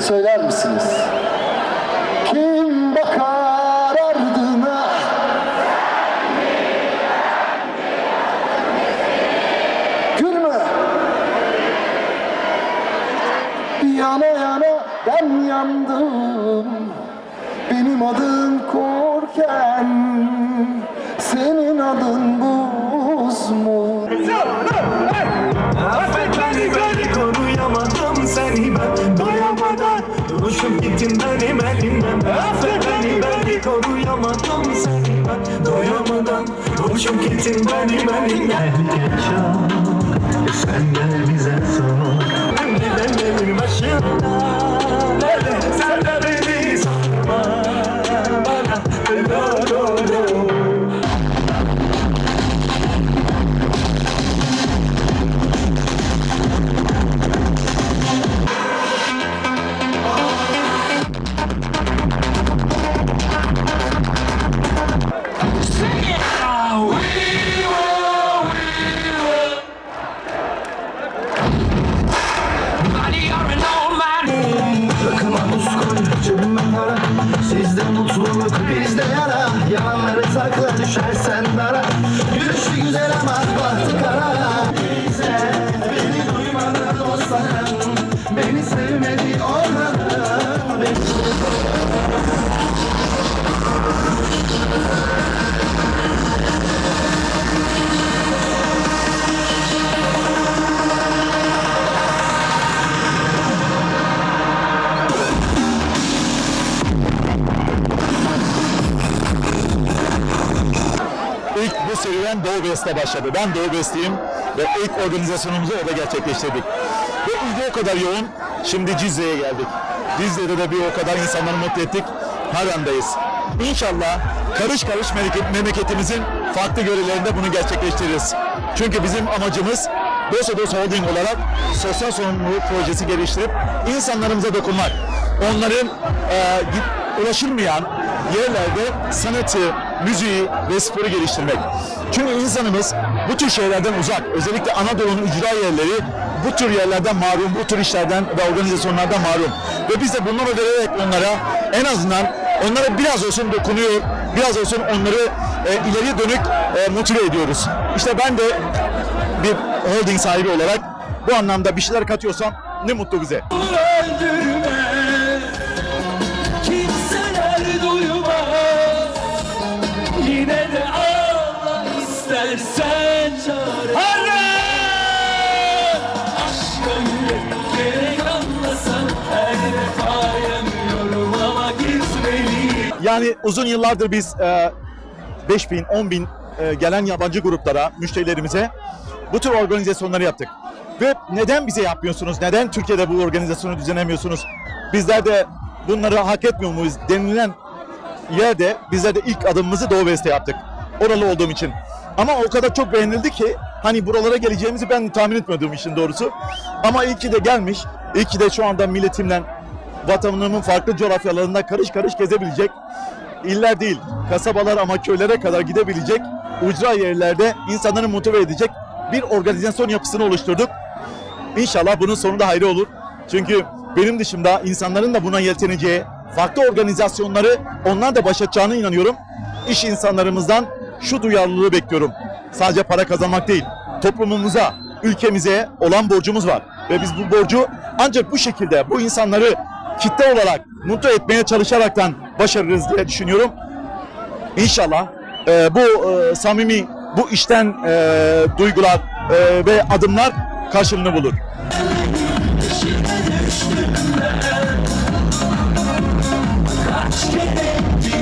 söyler misiniz? Kim bakar ardına? Gülme. Yana yana ben yandım. Benim adım korken, senin adın buz mu? Duruşup gittin benim elimden Yaşa sen gel bize sor. Gidenlerin başında Nerede İlk bu serüven Doğu Best'te başladı. Ben Doğu Best'iyim ve ilk organizasyonumuzu orada gerçekleştirdik. Ve ilgi o kadar yoğun. Şimdi Cizre'ye geldik. Cizre'de de bir o kadar insanları mutlu ettik. Harem'deyiz. İnşallah karış karış memleket- memleketimizin farklı yörelerinde bunu gerçekleştiririz. Çünkü bizim amacımız Dosa Dosa Holding olarak sosyal sorumluluk projesi geliştirip insanlarımıza dokunmak. Onların e, ulaşılmayan yerlerde sanatı, müziği ve sporu geliştirmek. Çünkü insanımız bu tür şeylerden uzak. Özellikle Anadolu'nun ücra yerleri bu tür yerlerden mahrum, bu tür işlerden ve organizasyonlardan mahrum. Ve biz de bunları vererek onlara en azından onlara biraz olsun dokunuyor, biraz olsun onları e, ileriye dönük e, motive ediyoruz. İşte ben de bir holding sahibi olarak bu anlamda bir şeyler katıyorsam ne mutlu bize. Yani uzun yıllardır biz e, 5 bin, 10 bin e, gelen yabancı gruplara, müşterilerimize bu tür organizasyonları yaptık. Ve neden bize yapmıyorsunuz? Neden Türkiye'de bu organizasyonu düzenlemiyorsunuz? Bizler de bunları hak etmiyor muyuz denilen yerde bizler de ilk adımımızı Doğu Best'e yaptık. Oralı olduğum için. Ama o kadar çok beğenildi ki hani buralara geleceğimizi ben tahmin etmiyordum işin doğrusu. Ama iyi ki de gelmiş. İyi ki de şu anda milletimle vatanımın farklı coğrafyalarında karış karış gezebilecek. İller değil, kasabalar ama köylere kadar gidebilecek ucra yerlerde insanları motive edecek bir organizasyon yapısını oluşturduk. İnşallah bunun sonu da hayırlı olur. Çünkü benim dışımda insanların da buna yelteneceği farklı organizasyonları onlar da başlatacağına inanıyorum. İş insanlarımızdan şu duyarlılığı bekliyorum. Sadece para kazanmak değil, toplumumuza, ülkemize olan borcumuz var. Ve biz bu borcu ancak bu şekilde bu insanları kitle olarak mutlu etmeye çalışaraktan başarırız diye düşünüyorum. İnşallah e, bu e, samimi, bu işten e, duygular e, ve adımlar karşılığını bulur. Kaç kere bir